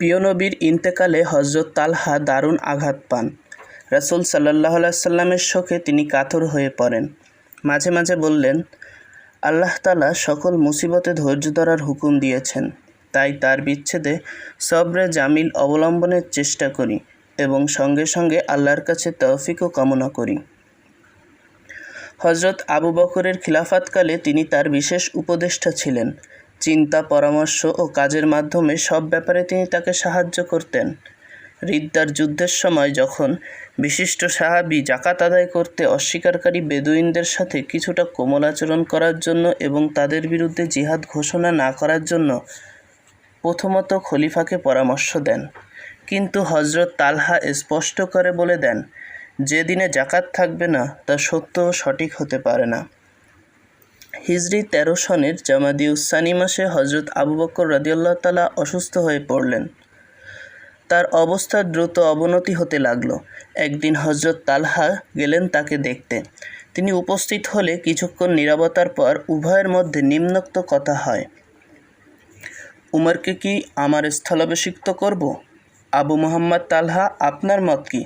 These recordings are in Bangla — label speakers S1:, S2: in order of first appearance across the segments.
S1: প্রিয় নবীর ইন্তেকালে হজরত তালহা দারুণ আঘাত পান। রাসূল সাল্লাহ সাল্লামের শোকে তিনি কাতর হয়ে পড়েন। মাঝে মাঝে বললেন, আল্লাহ তালা সকল মুসিবতে ধৈর্য ধরার হুকুম দিয়েছেন। তাই তার বিচ্ছেদে সবরে জামিল অবলম্বনের চেষ্টা করি এবং সঙ্গে সঙ্গে আল্লাহর কাছে তৌফিকও কামনা করি। হজরত আবু বকরের খিলাফাতকালে তিনি তার বিশেষ উপদেষ্টা ছিলেন। চিন্তা, পরামর্শ ও কাজের মাধ্যমে সব ব্যাপারে তিনি তাকে সাহায্য করতেন। রিদ্দার যুদ্ধের সময় যখন বিশিষ্ট সাহাবি জাকাত আদায় করতে অস্বীকারী বেদুইনদের সাথে কিছুটা কোমল আচরণ করার জন্য এবং তাদের বিরুদ্ধে জিহাদ ঘোষণা না করার জন্য প্রথমত খলিফাকে পরামর্শ দেন। কিন্তু হজরত তালহা স্পষ্ট করে বলে দেন, যে দিনে জাকাত থাকবে না, তা সত্য সঠিক হতে পারে না। হিজরি তেরো সনের জামাদি উসানি মাসে হজরত আবু বকর রাদিউল্লাহ তালা অসুস্থ হয়ে পড়লেন। তার অবস্থার দ্রুত অবনতি হতে লাগল। একদিন হজরত তালহা গেলেন তাকে দেখতে। তিনি উপস্থিত হলে কিছুক্ষণ নিরাপত্তার পর উভয়ের মধ্যে নিম্নোক্ত কথা হয়, উমরকে কি আমার স্থলাভিষিক্ত করব? আবু মোহাম্মদ তালহা, আপনার মত কি?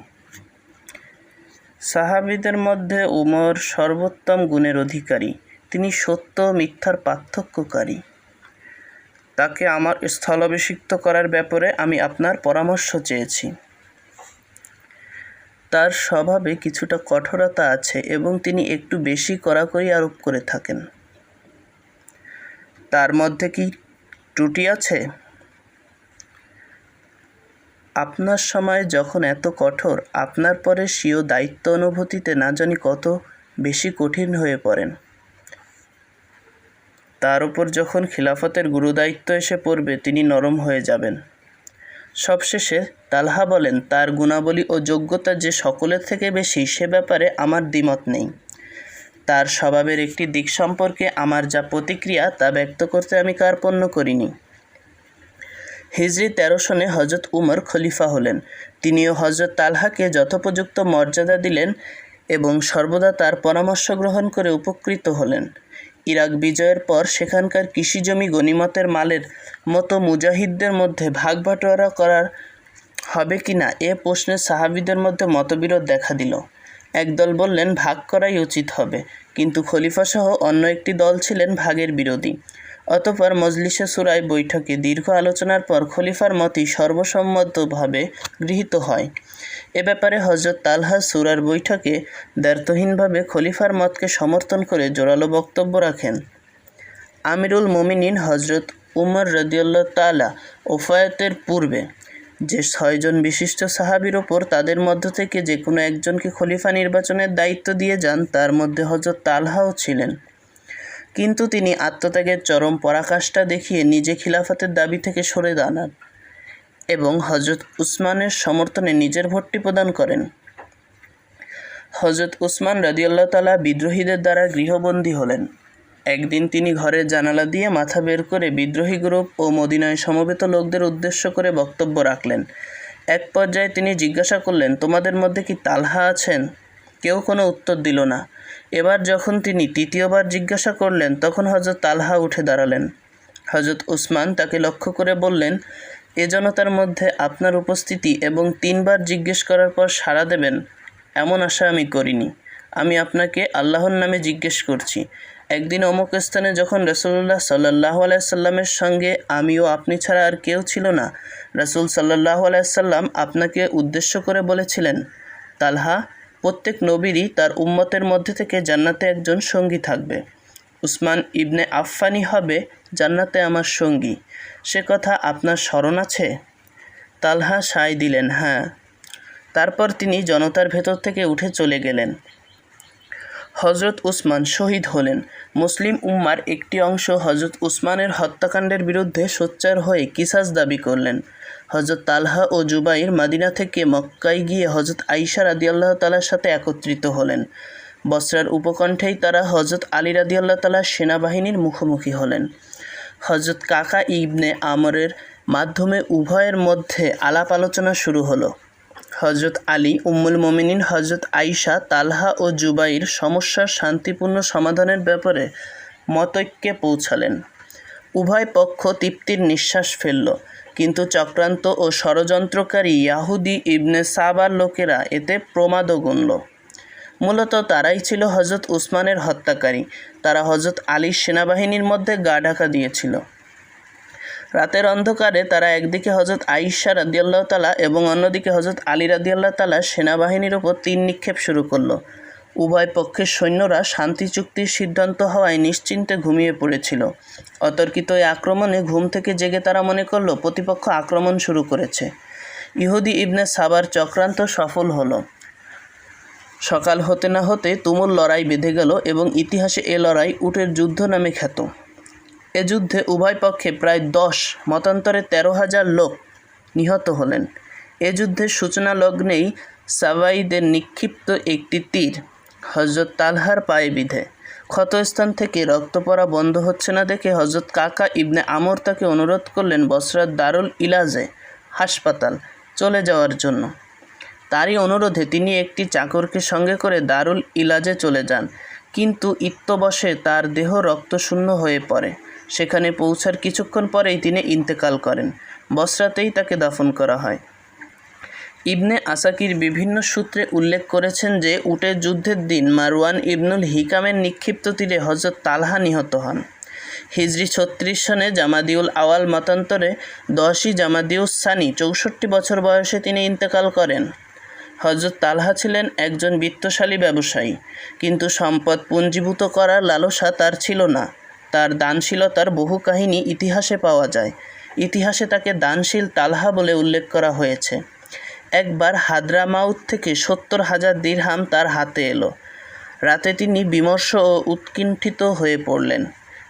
S1: সাহাবিদের মধ্যে উমর সর্বোত্তম গুণের অধিকারী। তিনি সত্য মিথ্যার পার্থক্যকারী। তাকে আমার স্থলাভিষিক্ত করার ব্যাপারে আমি আপনার পরামর্শ চেয়েছি। তার স্বভাবে কিছুটা কঠোরতা আছে এবং তিনি একটু বেশি কড়াকড়ি আরোপ করে থাকেন। তার মধ্যে কি ত্রুটি আছে? আপনার সময় যখন এত কঠোর, আপনার পরে স্বীয় দায়িত্ব অনুভূতিতে না জানি কত বেশি কঠিন হয়ে পড়েন। তার উপর যখন খিলাফতের গুরুদায়িত্ব এসে পড়বে, তিনি নরম হয়ে যাবেন। সবশেষে তালহা বলেন, তার গুণাবলী ও যোগ্যতা যে সকলের থেকে বেশি, সে ব্যাপারে আমার দ্বিমত নেই। তার স্বভাবের একটি দিক সম্পর্কে আমার যা প্রতিক্রিয়া, তা ব্যক্ত করতে আমি কার্পণ্য করিনি। হিজরি তেরো সনে হজরত উমর খলিফা হলেন। তিনিও হজরত তালহাকে যথোপযুক্ত মর্যাদা দিলেন এবং সর্বদা তার পরামর্শ গ্রহণ করে উপকৃত হলেন। ইরাক বিজয়ের পর সেখানকার কৃষিজমি গনিমতের মালের মতো মুজাহিদদের মধ্যে ভাগ বাটোয়ারা করার হবে কি না এ প্রশ্নে সাহাবিদের মধ্যে মতবিরোধ দেখা দিল। একদল বললেন, ভাগ করাই উচিত হবে। কিন্তু খলিফাসহ অন্য একটি দল ছিলেন ভাগের বিরোধী। অতপর মজলিসে সুরাই বৈঠকে দীর্ঘ আলোচনার পর খলিফার মতই সর্বসম্মতভাবে গৃহীত হয়। এ ব্যাপারে হজরত তালহা সুরার বৈঠকে দ্ব্যর্থহীনভাবে খলিফার মতকে সমর্থন করে জোরালো বক্তব্য রাখেন। আমিরুল মোমিনিন হজরত উমর রদিউল্লাহ তালা ওফায়তের পূর্বে যে ছয়জন বিশিষ্ট সাহাবির ওপর তাদের মধ্য থেকে যে কোনো একজনকে খলিফা নির্বাচনের দায়িত্ব দিয়ে যান, তার মধ্যে হজরত তালহাও ছিলেন। কিন্তু তিনি আত্মত্যাগের চরম পরাকাষ্ঠা দেখিয়ে নিজে খিলাফতের দাবি থেকে সরে দাঁড়ান। এবং হজরত উসমানের সমর্থনে নিজের ভোটটি প্রদান করেন। হজরত উসমান রাদিয়াল্লাহ তালা বিদ্রোহীদের দ্বারা গৃহবন্দী হলেন। একদিন তিনি ঘরের জানালা দিয়ে মাথা বের করে বিদ্রোহী গ্রুপ ও মদিনায় সমবেত লোকদের উদ্দেশ্য করে বক্তব্য রাখলেন। এক পর্যায়ে তিনি জিজ্ঞাসা করলেন, তোমাদের মধ্যে কি তালহা আছেন? কেউ কোনো উত্তর দিল না। এবার যখন তিনি তৃতীয়বার জিজ্ঞাসা করলেন, তখন হজরত তালহা উঠে দাঁড়ালেন। হজরত উসমান তাকে লক্ষ্য করে বললেন এ জনতার মধ্যে আপনার উপস্থিতি এবং তিনবার জিজ্ঞেস করার পর সাড়া দেবেন, এমন আশা আমি করিনি। আমি আপনাকে আল্লাহর নামে জিজ্ঞেস করছি। একদিন অমুক স্থানে যখন রসুল্লাহ সাল্লাহ আলাইসাল্লামের সঙ্গে আমি ও আপনি ছাড়া আর কেউ ছিল না, রসুল সাল্লাহ আলাইসাল্লাম আপনাকে উদ্দেশ্য করে বলেছিলেন, তালহা, প্রত্যেক নবীরই তার উম্মতের মধ্যে থেকে জান্নাতে একজন সঙ্গী থাকবে। উসমান ইবনে আফফানি হবে জান্নাতে আমার সঙ্গী। সে কথা আপনার স্মরণ আছে? তালহা সায় দিলেন হ্যাঁ। তারপর তিনি জনতার ভেতর থেকে উঠে চলে গেলেন। হজরত উসমান শহীদ হলেন। মুসলিম উম্মার একটি অংশ হজরত উসমানের হত্যাকাণ্ডের বিরুদ্ধে সোচ্চার হয়ে কিসাস দাবি করলেন। হজরত তালহা ও জুবাইর মাদিনা থেকে মক্কায় গিয়ে হজরত আইসা রাদিয়াল্লাহ তালার সাথে একত্রিত হলেন। বসরার উপকণ্ঠেই তারা হজরত আলী রাদিয়াল্লাহ তালা সেনাবাহিনীর মুখোমুখি হলেন। হজরত কাকা ইবনে আমরের মাধ্যমে উভয়ের মধ্যে আলাপ আলোচনা শুরু হলো। হজরত আলী, উম্মুল মোমিনিন হজরত আইসা তালহা ও জুবাইর সমস্যার শান্তিপূর্ণ সমাধানের ব্যাপারে মতৈক্যে পৌঁছালেন। উভয় পক্ষ তৃপ্তির নিঃশ্বাস ফেলল, কিন্তু চক্রান্ত ও ষড়যন্ত্রকারী ইয়াহুদি ইবনে সাবার লোকেরা এতে প্রমাদও গুনল। মূলত তারাই ছিল হজরত উসমানের হত্যাকারী। তারা হজরত আলীর সেনাবাহিনীর মধ্যে গা ঢাকা দিয়েছিল। রাতের অন্ধকারে তারা একদিকে হজরত আইসা রাদিয়াল্লাহ তালা এবং অন্যদিকে হজরত আলী রাদিয়াল্লাহ তালা সেনাবাহিনীর ওপর তিন নিক্ষেপ শুরু করল। উভয় পক্ষের সৈন্যরা শান্তি চুক্তির সিদ্ধান্ত হওয়ায় নিশ্চিন্তে ঘুমিয়ে পড়েছিল। অতর্কিত এই আক্রমণে ঘুম থেকে জেগে তারা মনে করল, প্রতিপক্ষ আক্রমণ শুরু করেছে। ইহুদি ইবনে সাবার চক্রান্ত সফল হলো। সকাল হতে না হতে তুমুল লড়াই বেঁধে গেল এবং ইতিহাসে এ লড়াই উটের যুদ্ধ নামে খ্যাত। এ যুদ্ধে উভয় পক্ষে প্রায় দশ, মতান্তরে তেরো হাজার লোক নিহত হলেন। এ যুদ্ধের সূচনা লগ্নেই সাবাইদের নিক্ষিপ্ত একটি তীর হজরত তালহার পায়ে বিধে। ক্ষতস্থান থেকে রক্ত পড়া বন্ধ হচ্ছে না দেখে হজরত কাকা ইবনে আমর তাকে অনুরোধ করলেন বসরাত দারুল ইলাজে হাসপাতাল চলে যাওয়ার জন্য। তারই অনুরোধে তিনি একটি চাকরকে সঙ্গে করে দারুল ইলাজে চলে যান। কিন্তু ইত্যবশে তার দেহ রক্তশূন্য হয়ে পড়ে। সেখানে পৌঁছার কিছুক্ষণ পরেই তিনি ইন্তেকাল করেন। বসরাতেই তাকে দাফন করা হয়। ইবনে আসাকির বিভিন্ন সূত্রে উল্লেখ করেছেন যে, উটের যুদ্ধের দিন মারওয়ান ইবনুল হিকামের নিক্ষিপ্ত তীরে হজরত তালহা নিহত হন। হিজরি ছত্রিশ সনে জামাদিউল আওয়াল মতান্তরে দশই জামাদিউস সানি চৌষট্টি বছর বয়সে তিনি ইন্তেকাল করেন। হজরত তালহা ছিলেন একজন বিত্তশালী ব্যবসায়ী, কিন্তু সম্পদ পুঞ্জীভূত করার লালসা তার ছিল না। তার দানশীলতার বহু কাহিনী ইতিহাসে পাওয়া যায়। ইতিহাসে তাকে দানশীল তালহা বলে উল্লেখ করা হয়েছে। একবার হাদ্রামাউত থেকে সত্তর হাজার দিরহাম তার হাতে এলো। রাতে তিনি বিমর্ষ ও উৎকণ্ঠিত হয়ে পড়লেন।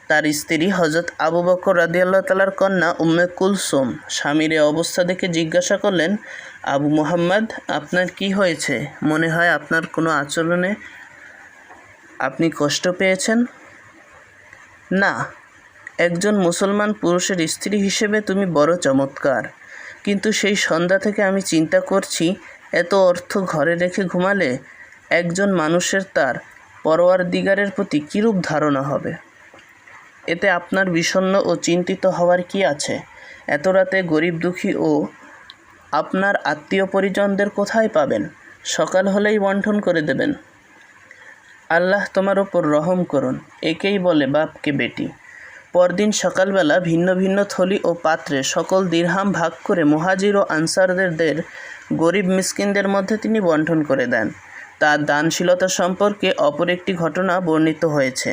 S1: তার স্ত্রী হজরত আবু বকর রাদিয়াল্লাহ তালার কন্যা উম্মে কুলসুম। স্বামীর অবস্থা দেখে জিজ্ঞাসা করলেন, আবু মোহাম্মদ, আপনার কি হয়েছে? মনে হয় আপনার কোনো আচরণে আপনি কষ্ট পেয়েছেন? না, একজন মুসলমান পুরুষের স্ত্রী হিসেবে তুমি বড় চমৎকার। কিন্তু সেই সন্ধ্যা থেকে আমি চিন্তা করছি, এত অর্থ ঘরে রেখে ঘুমালে একজন মানুষের তার পরোয়ার দিগারের প্রতি কীরূপ ধারণা হবে? এতে আপনার বিষণ্ণ ও চিন্তিত হওয়ার কি আছে? এত রাতে গরিব দুঃখী ও আপনার আত্মীয় পরিজনদের কোথায় পাবেন? সকাল হলেই বন্টন করে দেবেন। আল্লাহ তোমার ওপর রহম করুন, একেই বলে বাপকে বেটি। পরদিন সকালবেলা ভিন্ন ভিন্ন থলি ও পাত্রে সকল দিরহাম ভাগ করে মুহাজির ও আনসারদের গরিব মিসকিনদের মধ্যে তিনি বন্টন করে দেন। তার দানশীলতা সম্পর্কে অপর একটি ঘটনা বর্ণিত হয়েছে।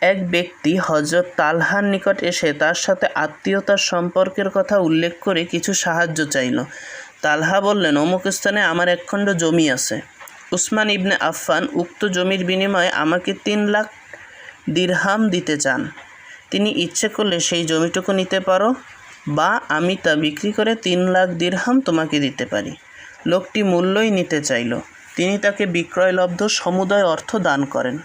S1: এক ব্যক্তি হজরত তালহার নিকট এসে তার সাথে আত্মীয়তার সম্পর্কের কথা উল্লেখ করে কিছু সাহায্য চাইল। তালহা বললেন, অমুক স্থানে আমার একখণ্ড জমি আছে। উসমান ইবনে আফফান উক্ত জমির বিনিময়ে আমাকে তিন লাখ দিরহাম দিতে চান। তিনি ইচ্ছে করলে সেই জমিটুকু নিতে পারো বা আমি তা বিক্রি করে তিন লাখ দিরহাম তোমাকে দিতে পারি। লোকটি মূল্যই নিতে চাইল। তিনি তাকে বিক্রয়লব্ধ সমুদয় অর্থ দান করেন।